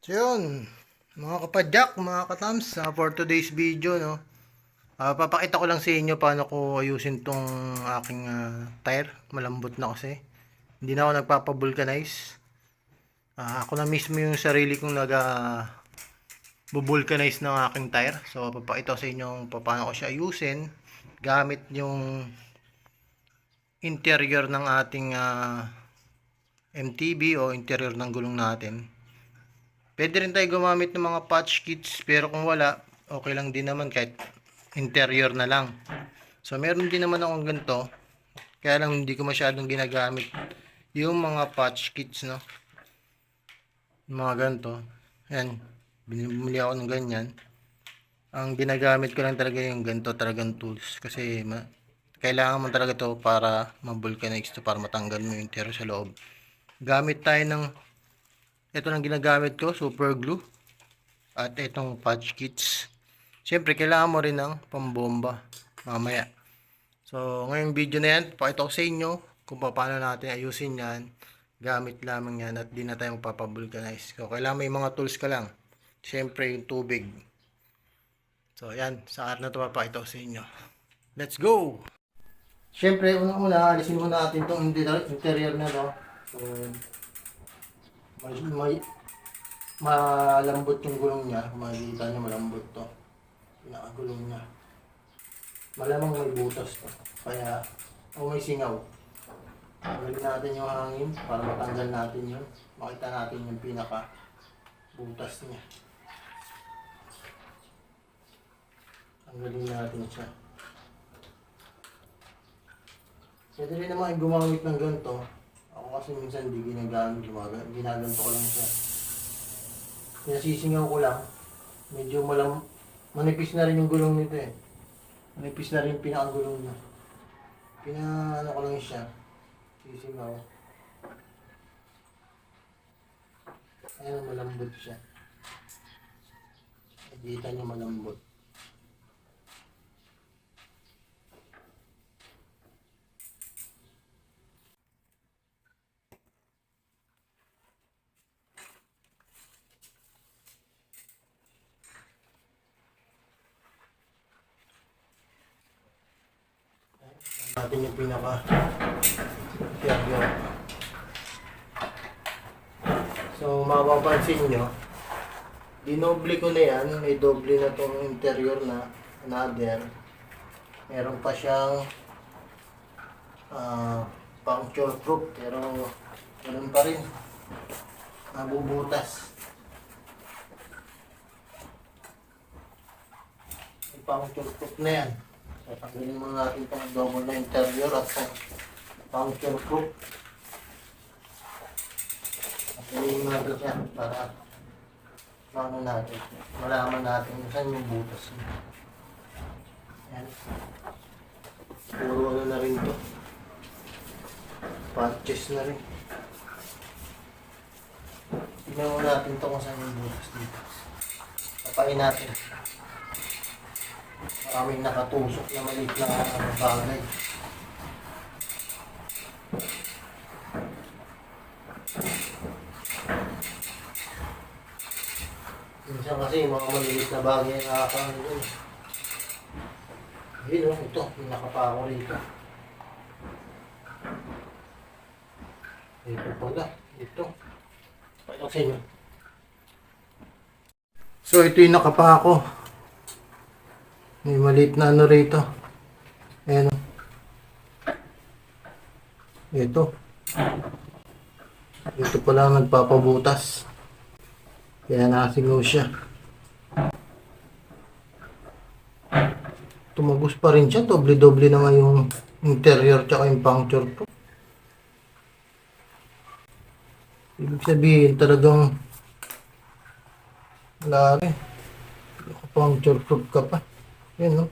So yun, mga kapadyak, mga katams, ah, for today's video, no, ah, papakita ko lang sa inyo paano ko ayusin tong aking ah, tire. Malambot na kasi. Hindi na ako nagpapavulcanize. Ah, ako na mismo yung sarili kong nag bubulcanize ng aking tire. So, papakita ko sa inyo paano ko siya ayusin gamit yung interior ng ating ah, MTB o interior ng gulong natin. Pwede rin tayo gumamit ng mga patch kits pero kung wala, okay lang din naman kahit interior na lang. So meron din naman akong ganito. Kaya lang hindi ko masyadong ginagamit yung mga patch kits no. Mga ganito. Yan. Bumili ako ng ganyan. Ang ginagamit ko lang talaga yung ganito talagang tools kasi ma kailangan mo talaga to para ma-vulcanize to para matanggal mo yung interior sa loob. Gamit tayo ng ito lang ginagamit ko, super glue. At itong patch kits. Siyempre, kailangan mo rin ng pambomba mamaya. So, ngayong video na yan, pakita ko sa inyo kung paano natin ayusin yan. Gamit lamang yan at di na tayo magpapavulcanize. So, kailangan may mga tools ka lang. Siyempre, yung tubig. So, yan. Sa art na ito papakita ko sa inyo. Let's go! Siyempre, unang-una, alisin muna natin itong interior na to. So, may, may malambot yung gulong niya. Makikita niyo malambot to. Pinakagulong niya. Malamang may butas to. Kaya, o may singaw. Tanggalin natin yung hangin para matanggal natin yun. Makita natin yung pinaka butas niya. Tanggalin natin siya. Pwede rin naman gumamit ng ganito. Ako kasi minsan hindi ginagamit, gumaga- ginaganto ko lang siya. Pinasisingaw ko lang. Medyo malam, manipis na rin yung gulong nito eh. Manipis na rin yung pinakagulong niya. Pina, ano ko lang siya. Sisingaw. Ayan, malambot siya. Nakikita niyo malambot. natin yung pinaka interior. So, mapapansin nyo, dinoble ko na yan. May doble na tong interior na another. Meron pa siyang ah, puncture proof pero ganun pa rin. Nabubutas. Puncture proof na yan. So, tanggalin muna natin itong double na interior at puncture proof. Tanggalin natin siya para ano natin, malaman natin saan yung butas niya. Ayan. Puro ano na rin to. Patches na rin. Tignan mo natin to kung saan yung butas dito. Tapain natin. Maraming nakatusok na maliit na bagay. Kasi mga maliit na bagay na nakakaano yun. O, ito, yung nakapako rito. Ito pala, ito. Sa inyo. So ito yung nakapako. May maliit na ano rito. Ayan o. Ito. Ito pala nagpapabutas. Kaya nakasingaw siya. Tumagos pa rin siya. Doble-doble naman yung interior tsaka yung puncture po. Ibig sabihin talagang wala rin. Puncture proof ka pa. Yan no.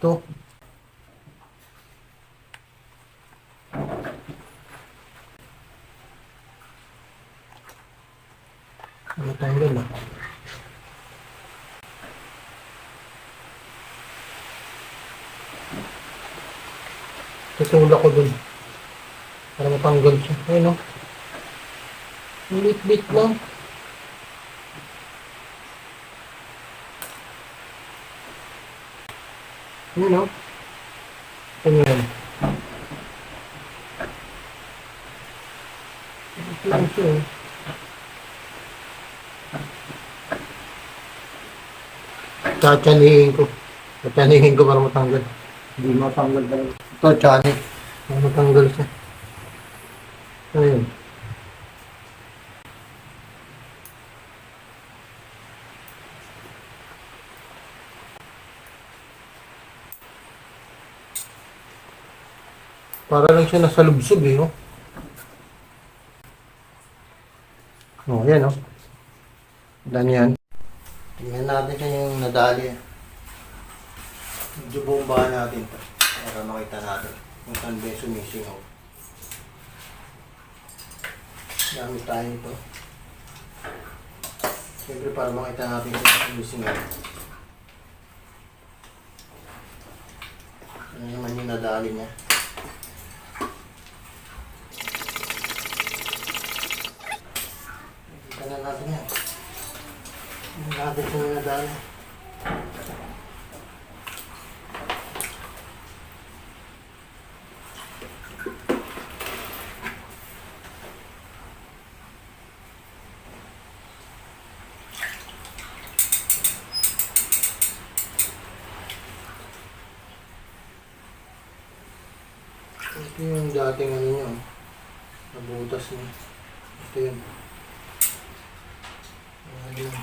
Ito. Ano tanggal ah? Tutulak ko dun. Para matanggal siya. Ayun no. Lit-lit lang. Yun o. Ano yan? Ito lang siya eh. Tsatsanihin ko. Tsatsanihin ko para matanggal. Hindi matanggal talaga. Ito. Para matanggal siya. Ayun. Para lang siya nasa lubsob eh, oh. Oh, yan oh. Dan yan. Tingnan natin siya yung nadali. Medyo bombahan natin to. Para makita natin kung saan ba yung sumisingaw. Gamit tayo ito. Siyempre para makita natin kung saan sumisingaw. Ano naman yung nadali niya. Kita na natin yan. Yung natin sa mga yung dating ano nyo. Nabutas niya. Ito yun. Ayun.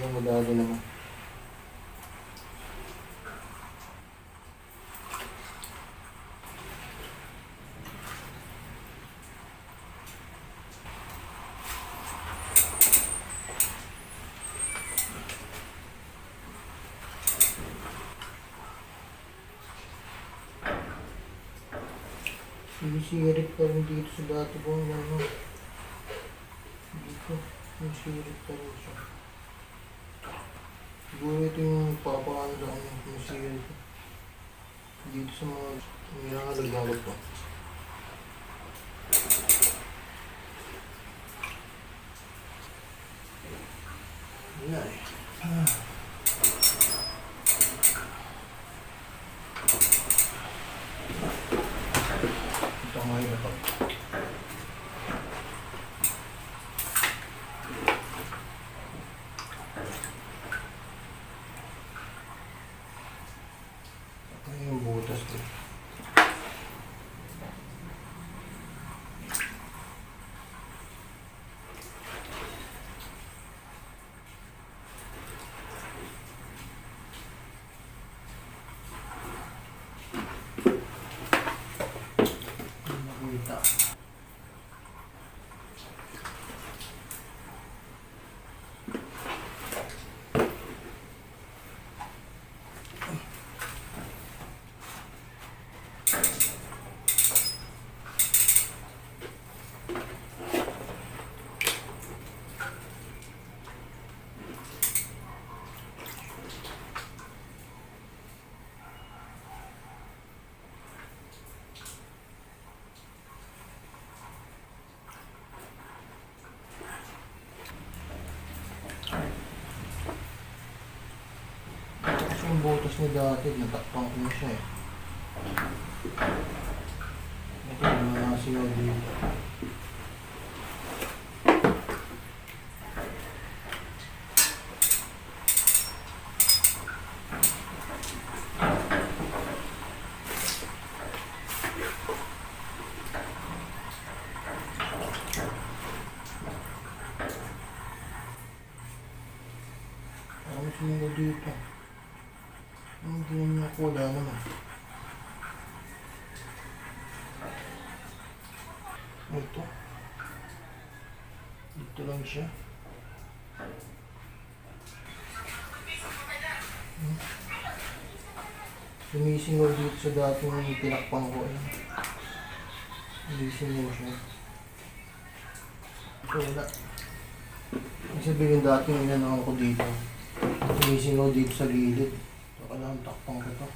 Yung madali naman. Pa rin dito sa dati kong ano. Dito, sisirit pa rin siya. Siguro ito yung papaano sa kanya, sisirit. Dito sa mga nilangalagamot ko. Wala eh. Ah. Ito nga yun ito. Ano yung butas ko? Hindi nakita. Kasi yung butas niya dati, natakpang ko na siya eh. Ito yung mga sinod dito. Ano sinunod dito? Ang ganyan niya ko, wala naman. Ito. Dito lang siya. Hmm. Sumisingaw dito sa dating tinakpang ko. Eh. Sumisingaw siya. Ito wala. Ibig sabihin dating inanahan ko dito. Sumisingaw dito sa gilid. Ito lang, takpang ko to.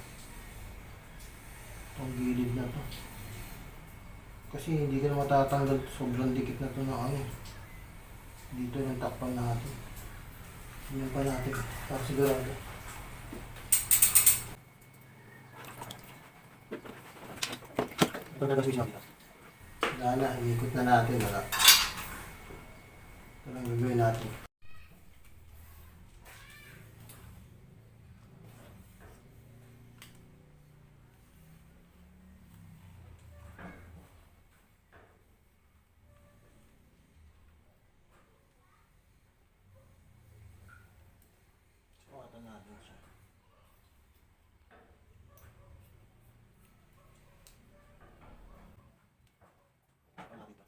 Itong gilid na to. Kasi hindi ka na matatanggal. Sobrang dikit na to na ano. Dito yung takpan natin. Yan pa natin. Para sigurado. Ito na switch natin. Wala na. Iikot na natin. Wala. Ito lang gagawin natin. Sukatan natin siya. Wala dito.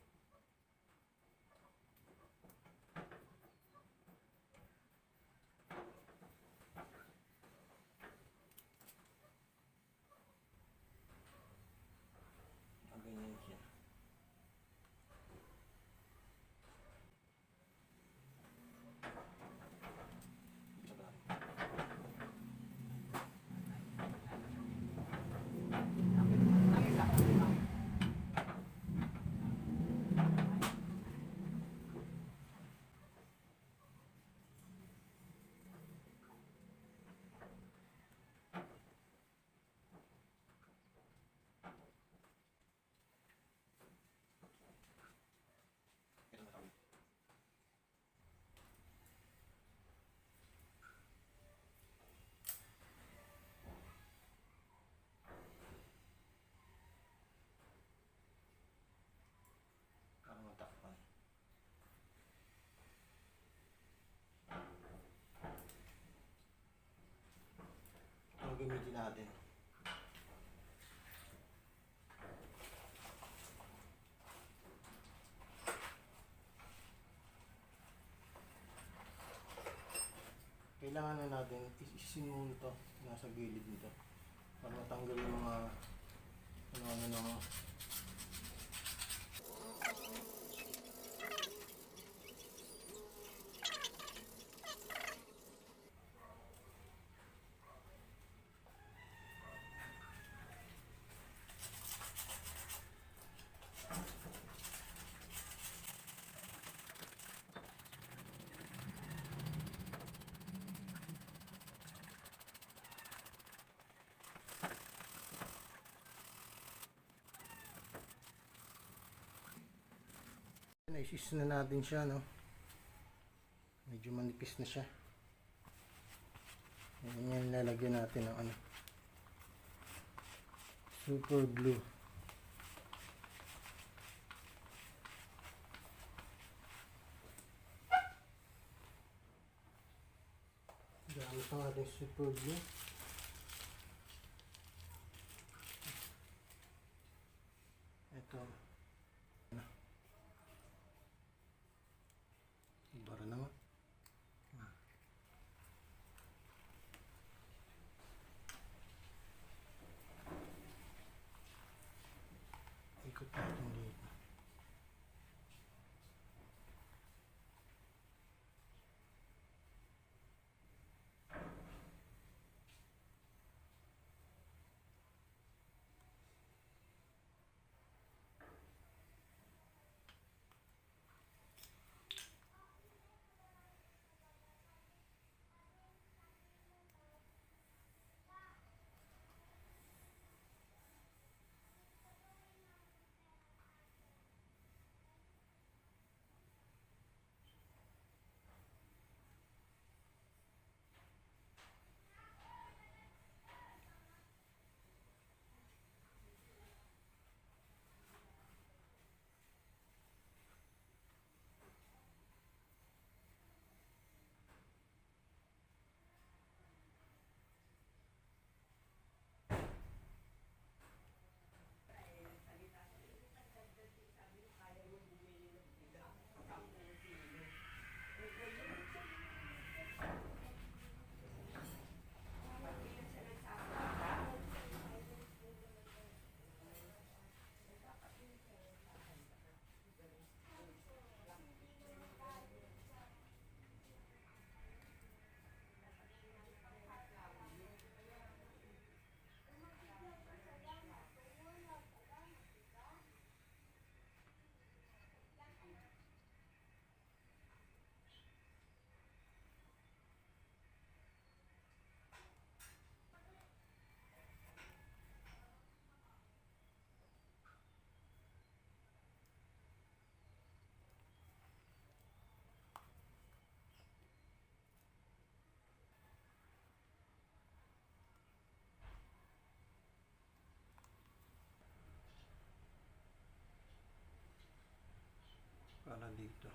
Ah, ganyan siya. Tsaka, ito na kami. Parang matakpan. Ang gamitin natin. Kailangan na natin isisin muna ito nasa gilid nito para matanggal yung mga ano-ano na mga Naisis na natin siya, no? Medyo manipis na siya. Yan yan lalagyan natin ng ano. Super glue. Gamit ang ating super glue. Ito. Para dito.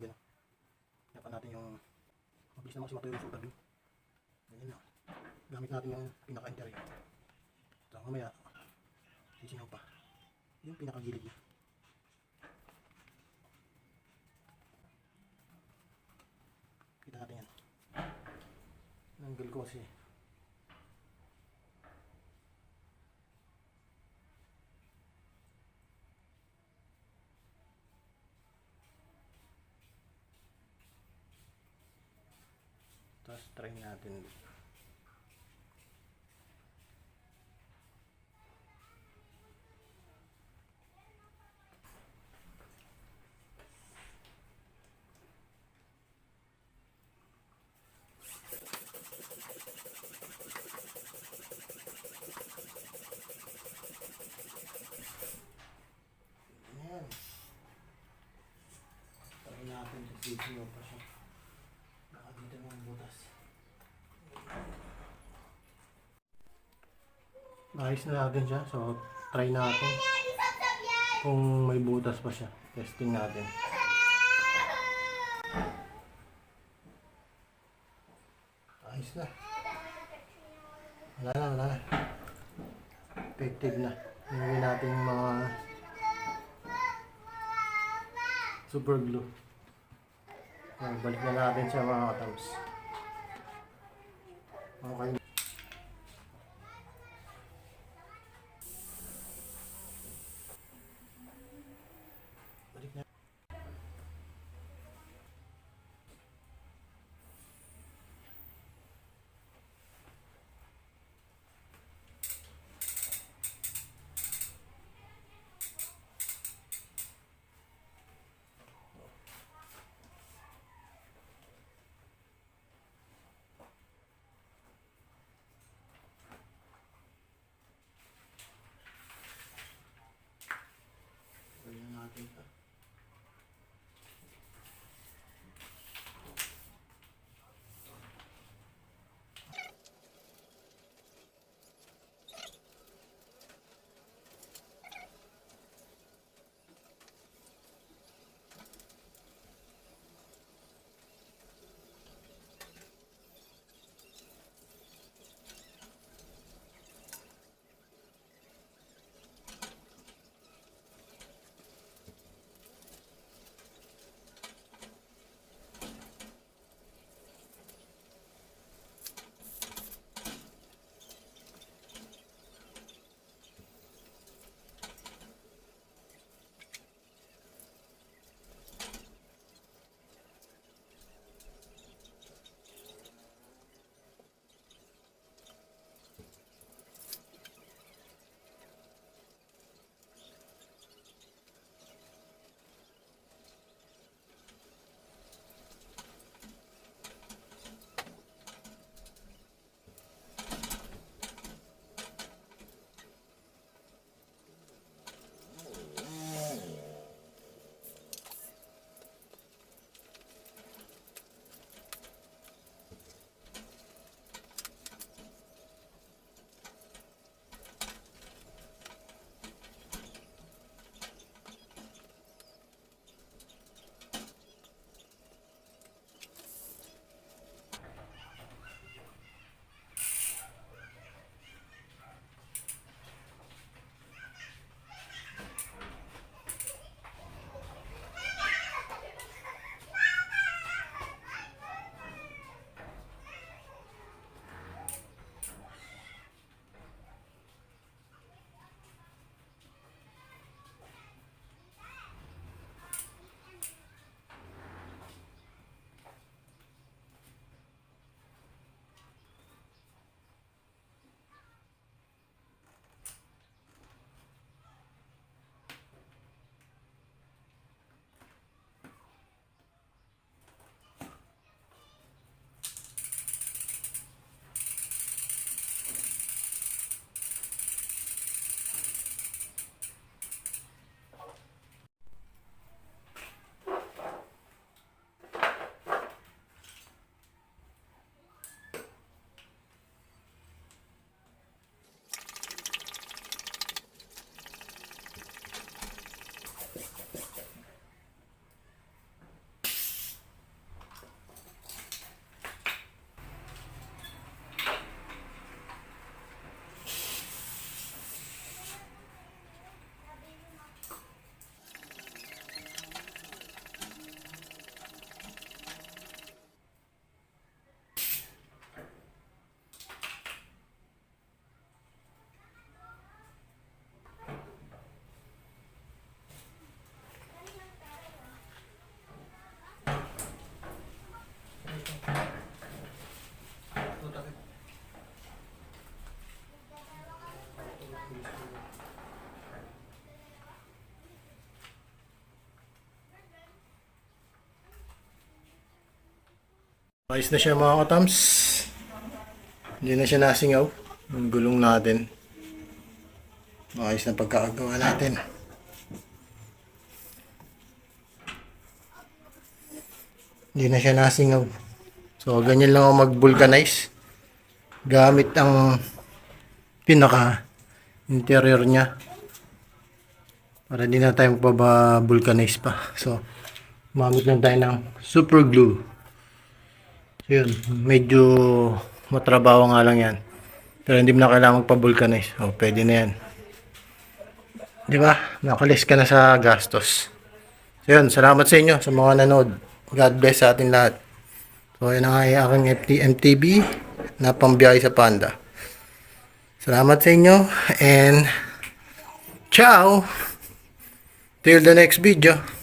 Yan. Dapat natin yung naman kasi matuyo yung super glue. Ganyan lang. Gamit natin yung pinaka-interior. Ito, mamaya, sisinaw pa. Yung pinaka-gilid niya. Kita natin yan. Angle ko kasi. Try natin. Ayan. Try natin sa video pa siya. Baka dito ng butas. Ayos na natin siya. So, try natin. Kung may butas pa siya. Testing natin. Ayos na. Wala na, wala na. Effective na. Hinawin natin mga super glue. Ayan, balik na natin siya mga katams. Okay. Balik na. Balik Ayos na siya mga katams. Hindi na siya nasingaw. Yung gulong natin. Ayos na pagkakagawa natin. Hindi na siya nasingaw. So, ganyan lang ako mag-vulcanize. Gamit ang pinaka interior niya. Para di na tayo magpaba-vulcanize pa. So, gumamit lang tayo ng super glue. Yun. Medyo matrabaho nga lang yan. Pero hindi mo na kailangan magpa-vulcanize. O, pwede na yan. Di ba? Nakalis ka na sa gastos. So, yun. Salamat sa inyo sa mga nanood. God bless sa atin lahat. So, yun ang aking FT MTB na pambiyahe sa Panda. Salamat sa inyo and ciao! Till the next video.